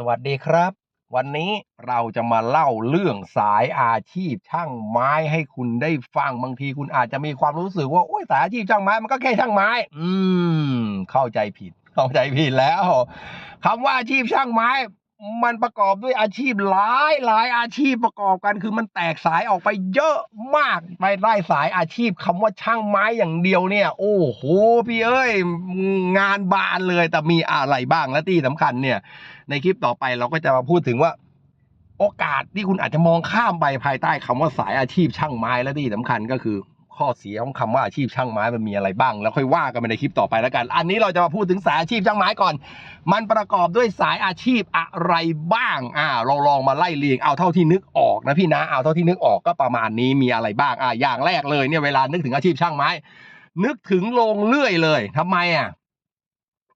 สวัสดีครับ วันนี้เราจะมาเล่าเรื่องสายอาชีพช่างไม้ให้คุณได้ฟังบางทีคุณอาจจะมีความรู้สึกว่าโอ้ยสายอาชีพช่างไม้มันก็แค่ช่างไม้ อืม เข้าใจผิด เข้าใจผิดแล้วคำว่าอาชีพช่างไม้ มันประกอบด้วยอาชีพหลายหลายอาชีพประกอบกัน คือมันแตกสายออกไปเยอะมากไปไล่สายอาชีพคำว่าช่างไม้อย่างเดียวเนี่ย โอ้โหพี่เอ้ย งานบานเลยแต่มีอะไรบ้างและที่สำคัญเนี่ย ในคลิปต่อไปเราก็จะมาพูดถึงว่า โอกาสที่คุณอาจจะมองข้ามไปภายใต้คำว่าสายอาชีพช่างไม้และที่สำคัญก็คือ ข้อเสียของคำว่าอาชีพช่างไม้มันมีอะไรบ้าง แล้วค่อยว่ากันไปในคลิปต่อไปแล้วกัน อันนี้เราจะมาพูดถึงสายอาชีพช่างไม้ก่อน มันประกอบด้วยสายอาชีพอะไรบ้างอ่าเราลองมาไล่เรียงเอาเท่าที่นึกออกนะพี่นะเอาเท่าที่นึกออกก็ประมาณนี้มีอะไรบ้างอ่าอย่างแรกเลยเนี่ยเวลานึกถึงอาชีพช่างไม้นึกถึงโรงเลื่อยเลยทำไมอะ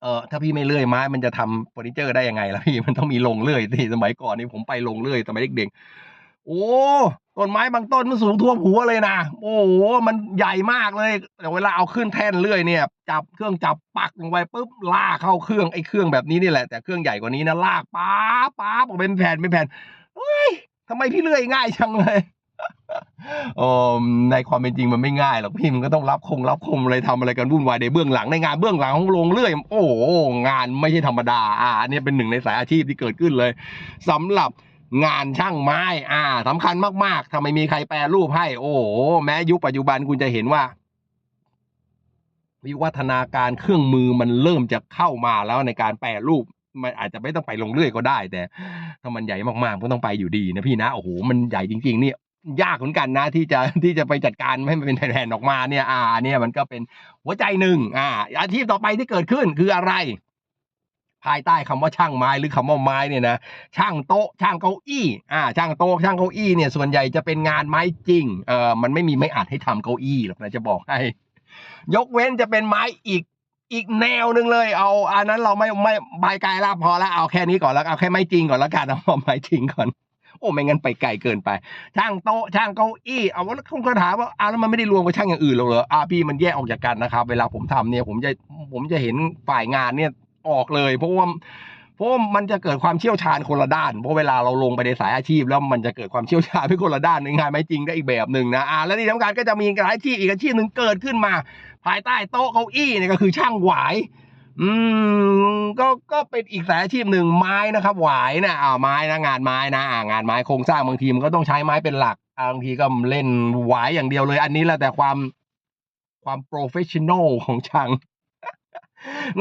เออถ้าพี่ไม่เลื่อยไม้มันจะทำเฟอร์นิเจอร์ได้ยังไงล่ะพี่มันต้องมีโรงเลื่อยที่สมัยก่อนนี่ผมไปโรงเลื่อยสมัยเด็กๆโอ้ต้นไม้บางต้นมันสูงท่วมหัวเลยนะโอ้โหมันใหญ่มากเลยแต่เวลาเอาขึ้นแท่นเลื่อยเนี่ย จับเครื่องจับปักลงไปปุ๊บลากเข้าเครื่องไอ้เครื่องแบบนี้นี่แหละแต่เครื่องใหญ่กว่านี้นะลากป๊าป๊าบออกเป็นแผ่นเป็นแผ่นเฮ้ยทำไมพี่เลื่อยง่ายจังเลย เออในความเป็นจริงมันไม่ง่ายหรอกพี่มันก็ต้องรับคงรับคมอะไรทำอะไรกันวุ่นวายในเบื้องหลังในงานเบื้องหลังของโรงเลื่อย โอ้โหงานไม่ใช่ธรรมดาอ่าอันนี้เป็นหนึ่งในสายอาชีพที่เกิดขึ้นเลยสำหรับงานช่างไม้อ่าสำคัญมากๆถ้าไม่มีใครแปรรูปให้ โอ้แม้ยุคปัจจุบันคุณจะเห็นว่า วิวัฒนาการเครื่องมือมันเริ่มจะเข้ามาแล้วในการแปรรูปมันอาจจะไม่ต้องไปลงเรื่อยก็ได้ แต่ถ้ามันใหญ่มากๆก็ต้องไปอยู่ดีนะพี่นะโอ้โหมันใหญ่จริง ๆ นี่ ยากเหมือนกันนะที่จะที่จะไปจัดการให้มันเป็นแผ่นออกมาเนี่ยอ่าเนี่ยมันก็เป็นหัวใจหนึ่งอ่าอาชีพต่อไปที่เกิดขึ้นคืออะไร ภายใต้คำว่าช่างไม้หรือคำว่าไม้เนี่ยนะช่างโต๊ะช่างเก้าอี้อ่าช่างโต๊ะช่างเก้าอี้เนี่ยส่วนใหญ่จะเป็นงานไม้จริงเออมันไม่มีไม้อัดให้ทำเก้าอี้หรอกนะจะบอกให้ ยกเว้นจะเป็นไม้อีกอีกแนวหนึ่งเลย เอาอันนั้นเราไม่ไม่ใบกายลาพอแล้วเอาแค่นี้ก่อนแล้วเอาแค่ไม้จริงก่อนแล้วกันเอาไม้จริงก่อน อ้ไม่งั้นไปไกลเกินไป ช่างโต๊ะช่างเก้าอี้เอาว่าคงก็ถามว่าอ้าวแล้วมันไม่ได้รวมกับช่างอย่างอื่นหรอกเหรออ่าพี่มันแยกออกจากกันนะครับ เวลาผมทำเนี่ยผมจะผมจะเห็นฝ่ายงานเนี่ยออกเลย เพราะว่าเพราะมันจะเกิดความเชี่ยวชาญคนละด้าน เพราะเวลาเราลงไปในสายอาชีพ แล้วมันจะเกิดความเชี่ยวชาญเป็นคนละด้านในงานไม่จริงได้อีกแบบหนึ่งนะอ่าแล้วที่สำคัญก็จะมีอาชีพอีกอาชีพหนึ่งเกิดขึ้นมา ภายใต้โต๊ะเก้าอี้เนี่ยก็คือช่างหวาย อืมก็ก็เป็นอีกสายอาชีพหนึ่งไม้นะครับ หวายนะอ่าไม้นะงานไม้นะอ่างานไม้โครงสร้างบางทีมันก็ต้องใช้ไม้เป็นหลักบางทีก็เล่นหวายอย่างเดียวเลย อันนี้แหละแต่ความความโปรเฟชชั่นอลของช่าง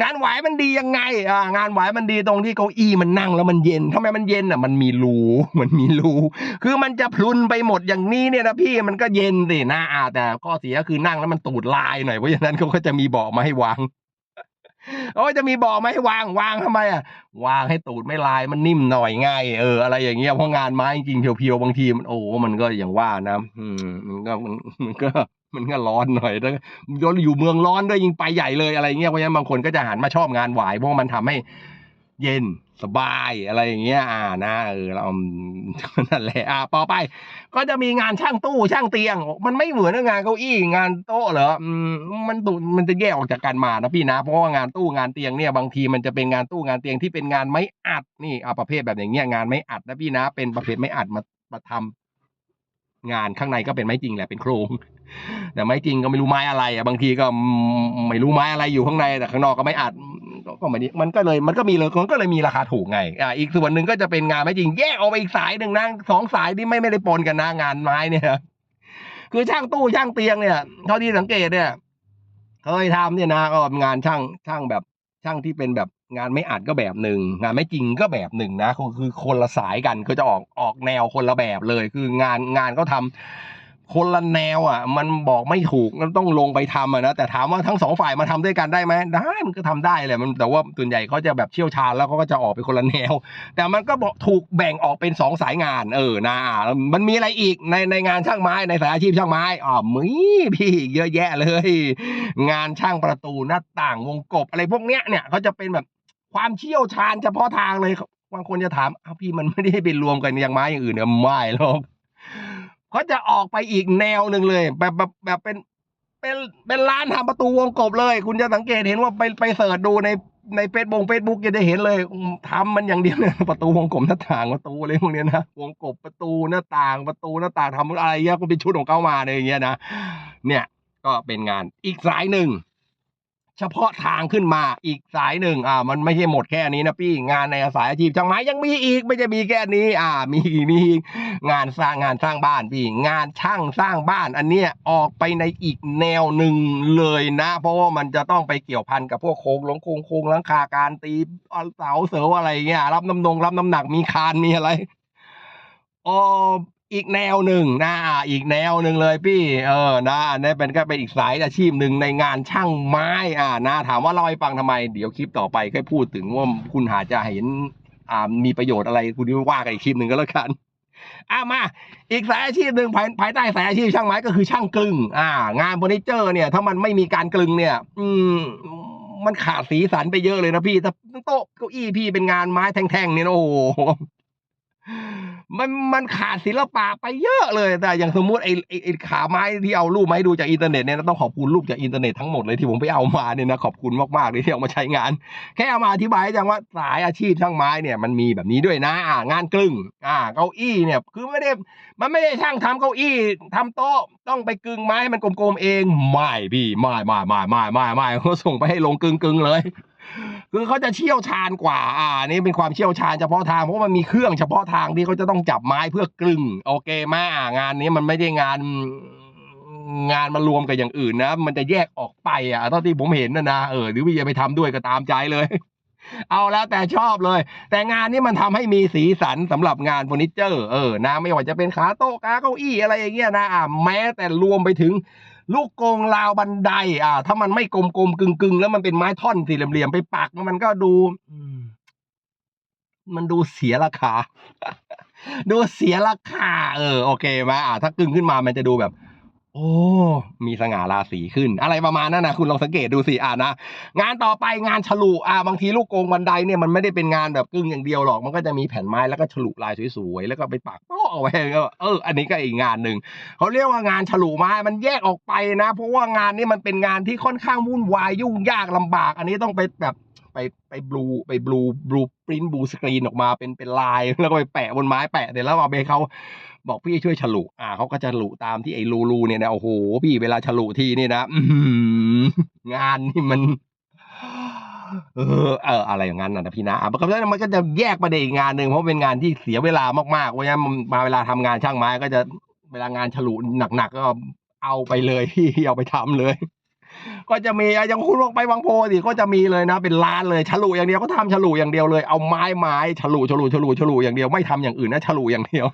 งานหวายมันดียังไงอ่างานหวายมันดีตรงที่เก้าอี้มันนั่งแล้วมันเย็นทำไมมันเย็นอะ มันมีรูมันมีรูคือมันจะพลุนไปหมดอย่างนี้เนี่ยนะพี่มันก็เย็นสินะอ่าแต่ข้อเสียคือนั่งแล้วมันตูดลายหน่อยเพราะฉะนั้นเขาก็จะมีเบาะมาให้วาง โอ้ยจะมีบ่อไหมวางวางทำไมอะ วางให้ตูดไม่ลายมันนิ่มหน่อยง่ายเอออะไรอย่างเงี้ยเพราะงานไม้จริงเพียวๆบางทีมันโอ้มันก็อย่างว่านะอืมมันก็มันก็มันก็ร้อนหน่อยแล้วอยู่เมืองร้อนด้วยยิงไปใหญ่เลยอะไรเงี้ยเพราะฉะนั้นบางคนก็จะหันมาชอบงานหวายเพราะมันทำให้ เย็นสบายอะไรอย่างเงี้ยอ่านะเออเรานั่นแหละอ่าต่อไป ก็จะมีงานช่างตู้ช่างเตียง มันไม่เหมือนงานเก้าอี้งานโต๊ะเหรอมมันตุมันจะแยกออกจากกันมานะพี่นะเพราะว่างานตู้งานเตียงเนี่ยบางทีมันจะเป็นงานตู้งานเตียงที่เป็นงานไม้อัดนี่เอาประเภทแบบอย่างเงี้ยงานไม้อัดนะพี่นะเป็นประเภทไม้อัดมามาทำงานข้างในก็เป็นไม้จริงแหละเป็นโครงแต่ไม้จริงก็ไม่รู้ไม้อะไรอะบางทีก็ไม่รู้ไม้อะไรอยู่ข้างในแต่ข้างนอกก็ไม่อัด ก็ม่ได้มันก็เลยมันก็มีเลยมันก็เลยมีราคาถูกไงอ่าอีกส่วนหนึ่งก็จะเป็นงานไม้จริงแยกออกไปอีกสายหนึ่งนะสองสายที่ไม่ไม่ได้ปนกันนะงานไม้เนี่ยคือช่างตู้ช่างเตียงเนี่ยเท่าที่สังเกตเนี่ยเคยทำเนี่ยนะก็งานช่างช่างแบบช่างที่เป็นแบบงานไม่อัดก็แบบหนึ่งงานไม่จริงก็แบบหนึ่งนะคือคนละสายกันก็จะออกออกแนวคนละแบบเลย คืองานงานก็ทำ คนละแนวอะ มันบอกไม่ถูกมันต้องลงไปทำอะนะแต่ถามว่าทั้งสองฝ่ายมาทำด้วยกันได้ไหมได้มันก็ทำได้แหละมันแต่ว่าส่วนใหญ่เขาจะแบบเชี่ยวชาญแล้วเขาก็จะออกไปคนละแนว แต่มันก็บอกถูกแบ่งออกเป็นสองสายงาน เออนะมันมีอะไรอีกในในงานช่างไม้ในสายอาชีพช่างไม้อ๋อมีพี่เยอะแยะเลย งานช่างประตูหน้าต่างวงกบอะไรพวกเนี้ยเนี่ยเขาจะเป็นแบบความเชี่ยวชาญเฉพาะทางเลยบางคนจะถามอ้าวพี่มันไม่ได้ไปรวมกันอย่างไม้อย่างอื่นเนี่ยไม่หรอก เขาจะออกไปอีกแนวหนึ่งเลย แบบแบบแบบเป็นเป็นเป็นร้านทำประตูวงกบเลย คุณจะสังเกตเห็นว่าไปไปเสิร์ชดูในในเฟซบุ๊กเฟซบุ๊กจะได้เห็นเลยอืมทำมันอย่างเดียวเนี่ยประตูวงกบหน้าต่างประตูอะไรพวกเนี้ยนะวงกบประตูหน้าต่างประตูหน้าต่างทำอะไรเงี้ยก็เป็นชุดของเขามาเลยอย่างเงี้ยนะเนี่ยก็เป็นงานอีกสายหนึ่ง เฉพาะทางขึ้นมาอีกสายหนึ่งอ่า มันไม่ใช่หมดแค่นี้นะพี่งานในสายอาชีพช่างไม้ยังมีอีกไม่ใช่มีแค่นี้ อ่า มีอีกมีอีกงานสร้างงานสร้างบ้านพี่ งานช่างสร้างบ้าน อันเนี้ยออกไปในอีกแนวหนึ่งเลยนะ เพราะว่ามันจะต้องไปเกี่ยวพันกับพวกโครงหลงโครงโครงหลังคาการตีเสาเสาอะไรเงี้ยรับน้ำนงรับน้ำหนักมีคานมีอะไรอ๋อ อีกแนวหนึ่งนะอีกแนวหนึ่งเลยพี่เออนะนนี้เป็นก็เป็นอีกสายอาชีพหนึ่งในงานช่างไม้อ่านะถามว่าเล่าให้ฟังทำไม เดี๋ยวคลิปต่อไปค่อยพูดถึงว่าคุณหาจะเห็นอ่ามีประโยชน์อะไรคุณว่ากันอีกคลิปหนึ่งก็แล้วกันอ่ามาอีกสายอาชีพหนึ่งภายภายใต้สายอาชีพช่างไม้ก็คือช่างกลึง อ่า งานเฟอร์นิเจอร์เนี่ย ถ้ามันไม่มีการกลึงเนี่ย อืมมันขาดสีสันไปเยอะเลยนะพี่ถ้าโต๊ะเก้าอี้พี่เป็นงานไม้แท่งๆเนี่ยนะโอ้โห มันมันขาดศิลปะไปเยอะเลย แต่อย่างสมมติไอ้ไอ้ขาไม้ที่เอารูปมาให้ดูจากอินเทอร์เน็ตเนี่ยนะต้องขอบคุณรูปจากอินเทอร์เน็ตทั้งหมดเลยที่ผมไปเอามาเนี่ยนะขอบคุณมากๆเลยที่เอามาใช้งาน แค่เอามาอธิบายให้ฟังว่าสายอาชีพช่างไม้เนี่ยมันมีแบบนี้ด้วยนะอ่างานกลึงอ่าเก้าอี้เนี่ยคือไม่ได้มันไม่ได้ช่างทำเก้าอี้ทำโต๊ะต้องไปกึงไม้ให้มันกลมๆเองไม่พี่ไม่ไม่ไม่ไม่ไม่ไม่เขาส่งไปให้ลงกึงกึงๆเลย คือเขาจะเชี่ยวชาญกว่า อ่า นี่เป็นความเชี่ยวชาญเฉพาะทางเพราะมันมีเครื่องเฉพาะทางที่เขาจะต้องจับไม้เพื่อกลึง โอเคมากงานนี้มันไม่ได้งานงานมารวมกับอย่างอื่นนะ มันจะแยกออกไปอะเท่าที่ผมเห็นนะนะเออหรือว่าจะไปทำด้วยก็ตามใจเลย เอาแล้วแต่ชอบเลย แต่งานนี้มันทำให้มีสีสันสำหรับงานเฟอร์นิเจอร์เออนะไม่ว่าจะเป็นขาโต๊ะขาเก้าอี้อะไรอย่างเงี้ยนะอ่าแม้แต่รวมไปถึง ลูกกรงราวบันได อ่า ถ้ามันไม่กลมๆกึ่งๆ แล้วมันเป็นไม้ท่อนสี่เหลี่ยมๆไปปักมันก็ดูอืมมันดูเสียราคา ดูเสียราคา เออ โอเคไหมอ่าถ้ากึ่งขึ้นมามันจะดูแบบ โอ้ มีสง่าราศีขึ้น อะไรประมาณนั้นนะคุณลองสังเกตดูสิอ่านะงานต่อไปงานฉลุอ่าบางทีลูกกงบันไดเนี่ยมันไม่ได้เป็นงานแบบกึ่งอย่างเดียวหรอกมันก็จะมีแผ่นไม้แล้วก็ฉลุลายสวยๆแล้วก็ไปปักโป๊ะเอาไว้ก็เอออันนี้ก็อีกงานหนึ่งเขาเรียกว่างานฉลุไม้มันแยกออกไปนะ เพราะว่างานนี้มันเป็นงานที่ค่อนข้างวุ่นวายยุ่งยากลำบาก อันนี้ต้องไปแบบ ไปไปบลูไปบลูบลูปริ้นบลูสกรีนออกมาเป็นเป็นลาย แล้วก็ไปแปะบนไม้แปะเสร็จแล้วเอาไปเขาบอกพี่ช่วยฉลุอ่าเขาก็จะฉลุตามที่ไอ้รูรูเนี่ยนะโอ้โห พี่เวลาฉลุทีนี่นะอืงานนี่มัน เออเอออะไรอย่างนั้นนะพี่นะอะมันก็มันก็จะแยกประเด็นอีกงานหนึ่งเพราะเป็นงานที่เสียเวลามากๆเพราะฉะนั้นมาเวลาทำงานช่างไม้ก็จะเวลางานฉลุหนักๆก็เอาไปเลยพี่เอาไปทำเลย ก็จะมีอย่างคุณลงไปวังโพสิก็จะมีเลยนะ เป็นล้านเลยฉลุอย่างเดียวก็ทำฉลุอย่างเดียวเลย เอาไม้ไม้ฉลุฉลุฉลุฉลุอย่างเดียวไม่ทำอย่างอื่นนะฉลุอย่างเดียว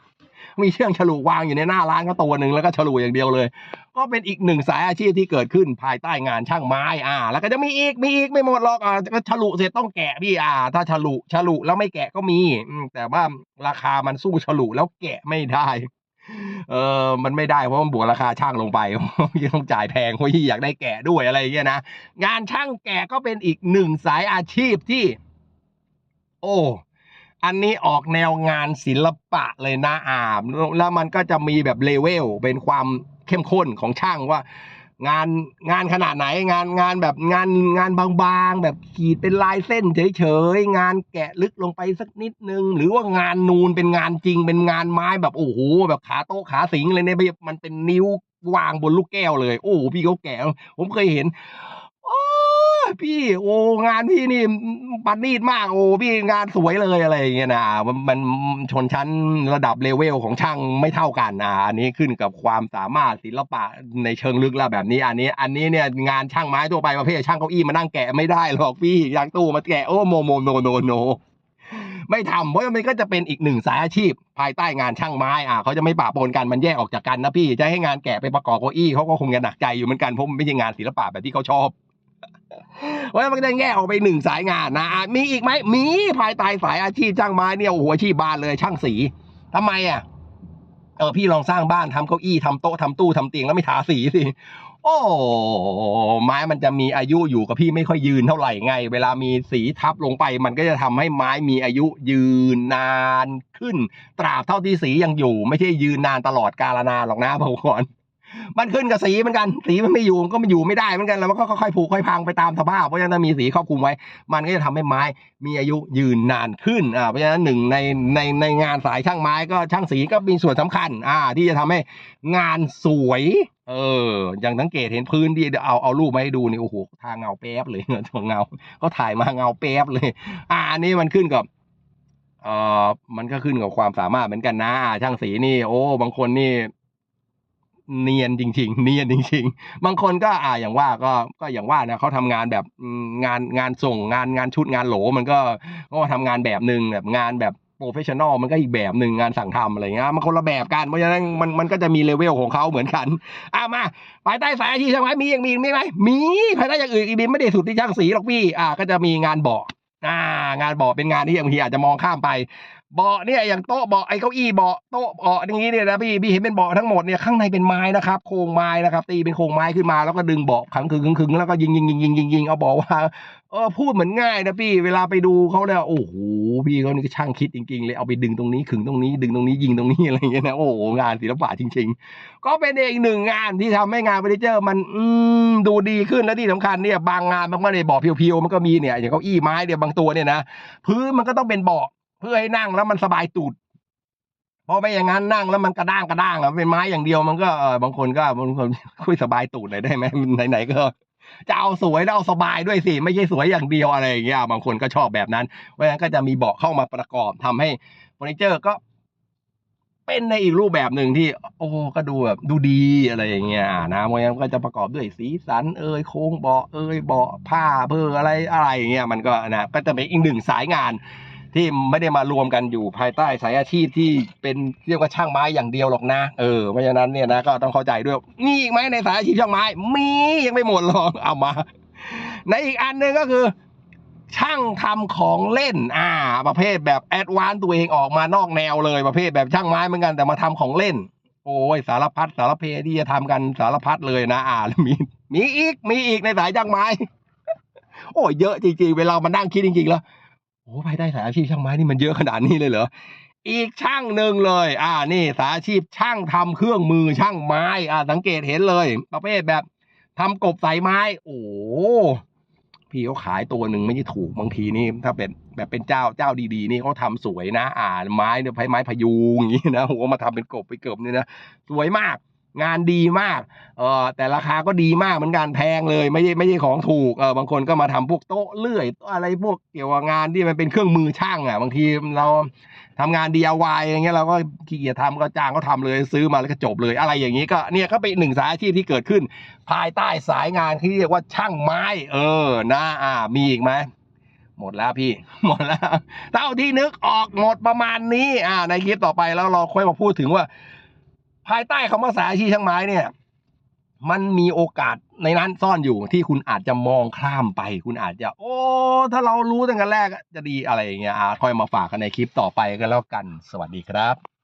มีเครื่องฉลุวางอยู่ในหน้าร้านก็ตัวหนึ่งแล้วก็ฉลุอย่างเดียวเลย ก็เป็นอีกหนึ่งสายอาชีพที่เกิดขึ้นภายใต้งานช่างไม้อ่า แล้วก็จะมีอีกมีอีกไม่หมดหรอกอ่าก็ฉลุเสร็จต้องแกะพี่อ่า ถ้าฉลุฉลุแล้วไม่แกะก็มีแต่ว่าราคามันสู้ฉลุแล้วแกะไม่ได้ เออมันไม่ได้เพราะมันบวกราคาช่างลงไปยังต้องจ่ายแพงเพราะอยากได้แกะด้วยอะไรอย่างเงี้ยนะงานช่างแกะก็เป็นอีกหนึ่งสายอาชีพที่ โอ้อันนี้ออกแนวงานศิลปะเลยนะอ่าแล้วมันก็จะมีแบบเลเวลเป็นความเข้มข้นของช่างว่า งานงานขนาดไหนงานงานแบบงานงานบางๆ แบบขีดเป็นลายเส้นเฉยๆ งานแกะลึกลงไปสักนิดนึง หรือว่างานนูนเป็นงานจริงเป็นงานไม้แบบโอ้โหแบบขาโต๊ะขาสิงเลยเนี่ยมันเป็นนิ้ววางบนลูกแก้วเลย โอ้โหพี่เขาแกะผมเคยเห็น พี่โอ้งานพี่นี่ปันนีดมากโอ้พี่งานสวยเลยอะไรอย่างเงี้ยนะมันมันชนชั้นระดับเลเวลของช่างไม่เท่ากันอะอันนี้ขึ้นกับความสามารถศิลปะในเชิงลึกแล้วแบบนี้ อันนี้ อันนี้เนี่ยงานช่างไม้ทั่วไปประเภทช่างเก้าอี้มานั่งแกะไม่ได้หรอกพี่ยางตู้มาแกะโอ้โมโมโนโนโนไม่ทำเพราะมันก็จะเป็นอีกหนึ่งสายอาชีพ ภายใต้งานช่างไม้อะเขาจะไม่ปะปนกันมันแยกออกจากกันนะพี่จะให้งานแกะไปประกอบเก้าอี้เขาก็คงจะหนักใจอยู่เหมือนกันเพราะมันไม่ใช่งานศิลปะแบบที่เขาชอบ เพรามันก็จะแยกออกไปหนึ่งสายงานนะมีอีกไหมมีภายใต้สายอาชีพช่างไม้เนี่ยโอ้โหอาชีพบานเลยช่างสีทำไมอะเออพี่ลองสร้างบ้านทำเก้าอี้ทำโต๊ะทำตู้ทำเตียงแล้วไม่ทาสีสิโอ้ไม้มันจะมีอายุอยู่กับพี่ไม่ค่อยยืนเท่าไหร่ไง เวลามีสีทับลงไป มันก็จะทำให้ไม้มีอายุยืนนานขึ้น ตราบเท่าที่สียังอยู่ ไม่ใช่ยืนนานตลอดกาลนานหรอกนะพอก่อน มันขึ้นกับสีเหมือนกัน สีมันไม่อยู่ก็ไม่อยู่ไม่ได้เหมือนกันแล้วมันก็ค่อยๆผุค่อยพังไปตามสภาพเพราะฉะนั้นมีสีครอบคลุมไว้ มันก็จะทำให้ไม้มีอายุยืนนานขึ้นอ่าเพราะฉะนั้นหนึ่งในในในงานสายช่างไม้ก็ช่างสีก็มีส่วนสำคัญอ่าที่จะทำให้งานสวยเออ อย่างสังเกตเห็นพื้นที่เดี๋ยวเอาเอารูปมาให้ดูนี่โอ้โหทางเงาแป๊บเลยตัวเงาก็ถ่ายมาเงาแป๊บเลย อ่านนี้มันขึ้นกับเอ่อมันก็ขึ้นกับความสามารถเหมือนกันนะช่างสีนี่ โอ้ บางคนนี่ เนียนจริง ๆ เนียนจริง ๆ บางคนก็อ่าอย่างว่าก็ก็อย่างว่านะเขาทำงานแบบงานงานส่งงานงานชุดงานโหลมันก็ก็ทำงานแบบหนึ่งแบบงานแบบโปรเฟชชั่นอลมันก็อีกแบบหนึ่งงานสั่งทำอะไรเงี้ยมันคนละแบบกันเพราะฉะนั้นมันมันก็จะมีเลเวลของเขาเหมือนกันอ่ามาภายใต้สายอาชีพใช่างไม้มีอย่างมีมีไหมมีภายใต้อย่างอื่นอีกมีไม่ได้สุดที่ช่างสีหรอกพี่อ่าก็จะมีงานเบาะอ่างานเบาะเป็นงานที่บางทีอาจจะมองข้ามไป เบาะเนี่ยอย่างโต๊ะเบาะไอ้เก้าอี้เบาะโต๊ะเบาะอย่างนี้เนี่ยนะพี่พี่เห็นเป็นเบาะทั้งหมดเนี่ยข้างในเป็นไม้นะครับโครงไม้นะครับ ตีเป็นโครงไม้ขึ้นมาแล้วก็ดึงเบาะขังขึงขึงขึงแล้วก็ยิงยิงยิงยิงยิงยิงเอาบอกว่าเออพูดเหมือนง่ายนะพี่เวลาไปดูเขาเนี่ยโอ้โหพี่เขานี่ก็ช่างคิดจริงๆเลยเอาไปดึงตรงนี้ขึงตรงนี้ ดึงตรงนี้ยิงตรงนี้อะไรอย่างเงี้ยนะโอ้โหงานศิลปะจริง ๆ ก็เป็นอีกหนึ่งงานที่ทำให้งานเฟอร์นิเจอร์มันอืมดูดีขึ้นและที่สำคัญเนี่ยบางงานมันไม่ได้เบาะเพียวๆมันก็มีเนี่ยอย่างเก้าอี้ไม้เนี่ยบางตัวเนี่ยนะพื้นมันก็ต้องเป็นเบาะ เพื่อให้นั่งแล้วมันสบายตูดเพราะไม่อย่างนั้นนั่งแล้วมันกระด้างกระด้างอะเป็นไม้อย่างเดียวมันก็เออบางคนก็บางคนคุยสบายตูดหน่อยได้ไหมไหนๆก็จะเอาสวยแล้วเอาสบายด้วยสิ ไม่ใช่สวยอย่างเดียวอะไรอย่างเงี้ยบางคนก็ชอบแบบนั้น เพราะฉะนั้นก็จะมีเบาะเข้ามาประกอบทำให้เฟอร์นิเจอร์ก็ เป็นในอีกรูปแบบหนึ่งที่ โอ้ก็ดูแบบดูดีอะไรอย่างเงี้ยนะเพราะฉะนั้นก็จะประกอบด้วยสีสัน เอยโครงเบาะเอยเบาะผ้าเบอร์อะไรอะไรอย่างเงี้ยมันก็นะก็จะเป็นอีกหนึ่งสายงาน ที่ไม่ได้มารวมกันอยู่ภายใต้สายอาชีพที่เป็นเรียกว่าช่างไม้อย่างเดียวหรอกนะเออเพราะฉะนั้นเนี่ยนะก็ต้องเข้าใจด้วยมีอีกไหมในสายอาชีพช่างไม้ มียังไม่หมดหรอกเอามา ในอีกอันหนึ่งก็คือ ช่างทำของเล่นอ่า ประเภทแบบแอดวานตัวเองออกมานอกแนวเลยประเภทแบบช่างไม้เหมือนกันแต่มาทำของเล่น โอ้ยสารพัดสารเพที่จะทำกันสารพัดเลยนะอ่ามีมีอีกมีอีกในสายช่างไม้โอ้ยเยอะจริงๆ เวลามานั่งคิดจริงๆแล้ว โอ้ภายใต้สายอาชีพช่างไม้นี่มันเยอะขนาดนี้เลยเหรออีกช่างหนึ่งเลย อ่านี่สายอาชีพช่างทำเครื่องมือช่างไม้ อ่า สังเกตเห็นเลย ประเภทแบบทำกบสายไม้ โอ้พี่เขาขายตัวหนึ่งไม่ใช่ถูกบางทีนี่ถ้าเป็นแบบเป็นเจ้าเจ้าดีๆ นี่เขาทำสวยนะ อ่าไม้เนี่ยไม้พยุงอย่างนี้นะโหมาทำเป็นกบไปเกิบเนี่ยนะสวยมาก งานดีมากเออแต่ราคาก็ดีมากเหมือนกันแพงเลยไม่ใช่ไม่ใช่ของถูกเออบางคนก็มาทำพวกโต๊ะเลื่อยอะไรพวกเกี่ยวกับงานที่มันเป็นเครื่องมือช่างอะ บางทีเราทำงาน DIY อย่างเงี้ยเราก็ขี้เกียจทำก็จ้างเขาทำเลยซื้อมาแล้วก็จบเลยอะไรอย่างนี้ก็เนี่ยก็เป็นหนึ่งสายอาชีพที่เกิดขึ้น ภายใต้สายงานที่เรียกว่าช่างไม้ เออนะอ่ามีอีกไหมหมดแล้วพี่ หมดแล้วเท่าที่นึกออกหมดประมาณนี้อ่าในคลิปต่อไปแล้วเราค่อยมาพูดถึงว่า ภายใต้คำว่าสายอาชีพช่างไม้เนี่ย มันมีโอกาสในนั้นซ่อนอยู่ที่คุณอาจจะมองข้ามไป คุณอาจจะ โอ้ ถ้าเรารู้ตั้งแต่แรกจะดีอะไรอย่างเงี้ยอ่าค่อยมาฝากกันในคลิปต่อไปกันแล้วกัน สวัสดีครับ